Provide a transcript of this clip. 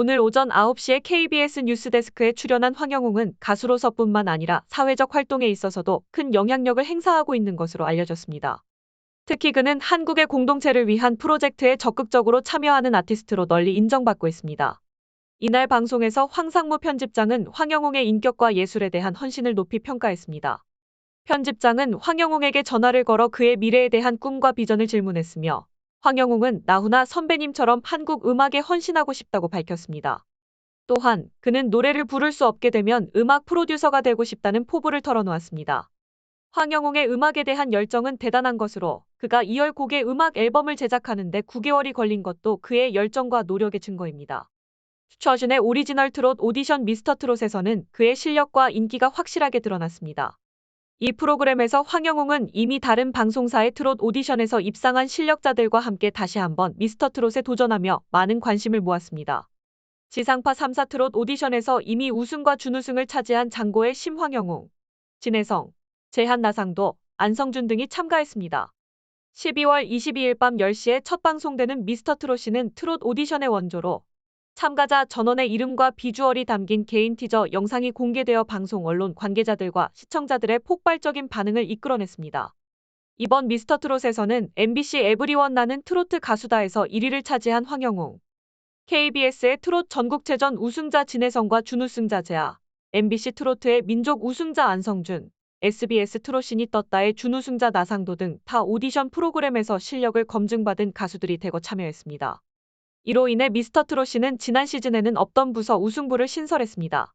오늘 오전 9시에 KBS 뉴스데스크에 출연한 황영웅은 가수로서뿐만 아니라 사회적 활동에 있어서도 큰 영향력을 행사하고 있는 것으로 알려졌습니다. 특히 그는 한국의 공동체를 위한 프로젝트에 적극적으로 참여하는 아티스트로 널리 인정받고 있습니다. 이날 방송에서 황상무 편집장은 황영웅의 인격과 예술에 대한 헌신을 높이 평가했습니다. 편집장은 황영웅에게 전화를 걸어 그의 미래에 대한 꿈과 비전을 질문했으며 황영웅은 나훈아 선배님처럼 한국 음악에 헌신하고 싶다고 밝혔습니다. 또한 그는 노래를 부를 수 없게 되면 음악 프로듀서가 되고 싶다는 포부를 털어놓았습니다. 황영웅의 음악에 대한 열정은 대단한 것으로 그가 2월 곡의 음악 앨범을 제작하는데 9개월이 걸린 것도 그의 열정과 노력의 증거입니다. 슈처준의 오리지널 트롯 오디션 미스터 트롯에서는 그의 실력과 인기가 확실하게 드러났습니다. 이 프로그램에서 황영웅은 이미 다른 방송사의 트롯 오디션에서 입상한 실력자들과 함께 다시 한번 미스터 트롯에 도전하며 많은 관심을 모았습니다. 지상파 3사 트롯 오디션에서 이미 우승과 준우승을 차지한 장고의 심황영웅, 진혜성, 재한나상도, 안성준 등이 참가했습니다. 12월 22일 밤 10시에 첫 방송되는 미스터 트롯이는 트롯 오디션의 원조로 참가자 전원의 이름과 비주얼이 담긴 개인 티저 영상이 공개되어 방송 언론 관계자들과 시청자들의 폭발적인 반응을 이끌어냈습니다. 이번 미스터 트롯에서는 MBC 에브리원 나는 트로트 가수다에서 1위를 차지한 황영웅, KBS의 트롯 전국체전 우승자 진혜성과 준우승자 재하, MBC 트로트의 민족 우승자 안성준, SBS 트롯신이 떴다의 준우승자 나상도 등 타 오디션 프로그램에서 실력을 검증받은 가수들이 대거 참여했습니다. 이로 인해 미스터 트롯이는 지난 시즌에는 없던 부서 우승부를 신설했습니다.